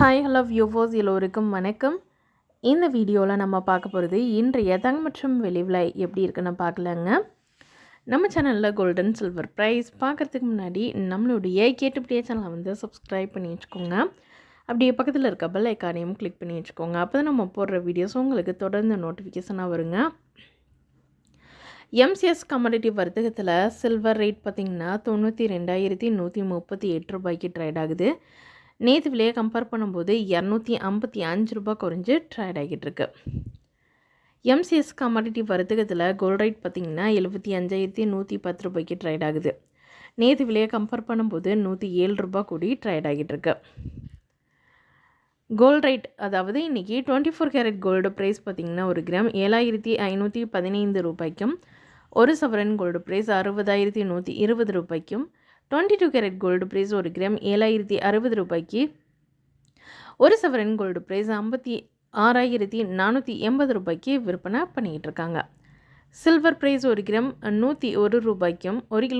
Hi hello வியூவோஸ் எல்லோருக்கும் வணக்கம். இந்த வீடியோவில் நம்ம பார்க்க போகிறது இன்றைய தங்கம் மற்றும் வெளிவிலை எப்படி இருக்குன்னு பார்க்கலாங்க. நம்ம சேனலில் கோல்டன் சில்வர் ப்ரைஸ் பார்க்குறதுக்கு முன்னாடி நம்மளுடைய கேட்டுப்படியே சேனலை வந்து சப்ஸ்கிரைப் பண்ணி வச்சுக்கோங்க. அப்படியே பக்கத்தில் இருக்க பெல் ஐக்கானையும் கிளிக் பண்ணி வச்சுக்கோங்க. அப்போ தான் நம்ம போடுற வீடியோஸ் உங்களுக்கு தொடர்ந்து நோட்டிஃபிகேஷனாக வருங்க. எம்சிஎஸ் கமாடிட்டி வர்த்தகத்தில் சில்வர் ரேட் பார்த்திங்கன்னா தொண்ணூற்றி ரெண்டாயிரத்தி நூற்றி முப்பத்தி எட்டு ரூபாய்க்கு ட்ரேட் ஆகுது. நேற்று விலையை கம்பேர் பண்ணும்போது இரநூத்தி ஐம்பத்தி அஞ்சு ரூபாய் குறைஞ்சு ட்ரேட் ஆகிட்டு இருக்கு. எம்சிஎஸ் கமாடிட்டி வர்த்தகத்தில் கோல்ட் ரேட் பார்த்திங்கன்னா எழுபத்தி அஞ்சாயிரத்தி நூற்றி பத்து ரூபாய்க்கு ட்ரேட் ஆகுது. நேற்று விலையை கம்பேர் பண்ணும்போது நூற்றி ஏழு ரூபாய் கூடி ட்ரேட் ஆகிட்டு இருக்கு. கோல்ட் ரேட் அதாவது இன்றைக்கி twenty four carat gold price பார்த்திங்கன்னா ஒரு கிராம் ஏழாயிரத்தி ஐநூற்றி பதினைந்து ரூபாய்க்கும் ஒரு சவரன் கோல்டு ப்ரைஸ் அறுபதாயிரத்தி நூற்றி இருபது ரூபாய்க்கும் twenty two carat gold price ஒரு கிராம் ஏழாயிரத்தி அறுபது ரூபாய்க்கு ஒரு சவரன் கோல்டு ப்ரைஸ் ஐம்பத்தி ஆறாயிரத்தி நானூற்றி எண்பது ரூபாய்க்கு விற்பனை பண்ணிக்கிட்டு இருக்காங்க. சில்வர் ப்ரைஸ் ஒரு கிராம் நூற்றி ஒரு ரூபாய்க்கும் ஒரு கிலோ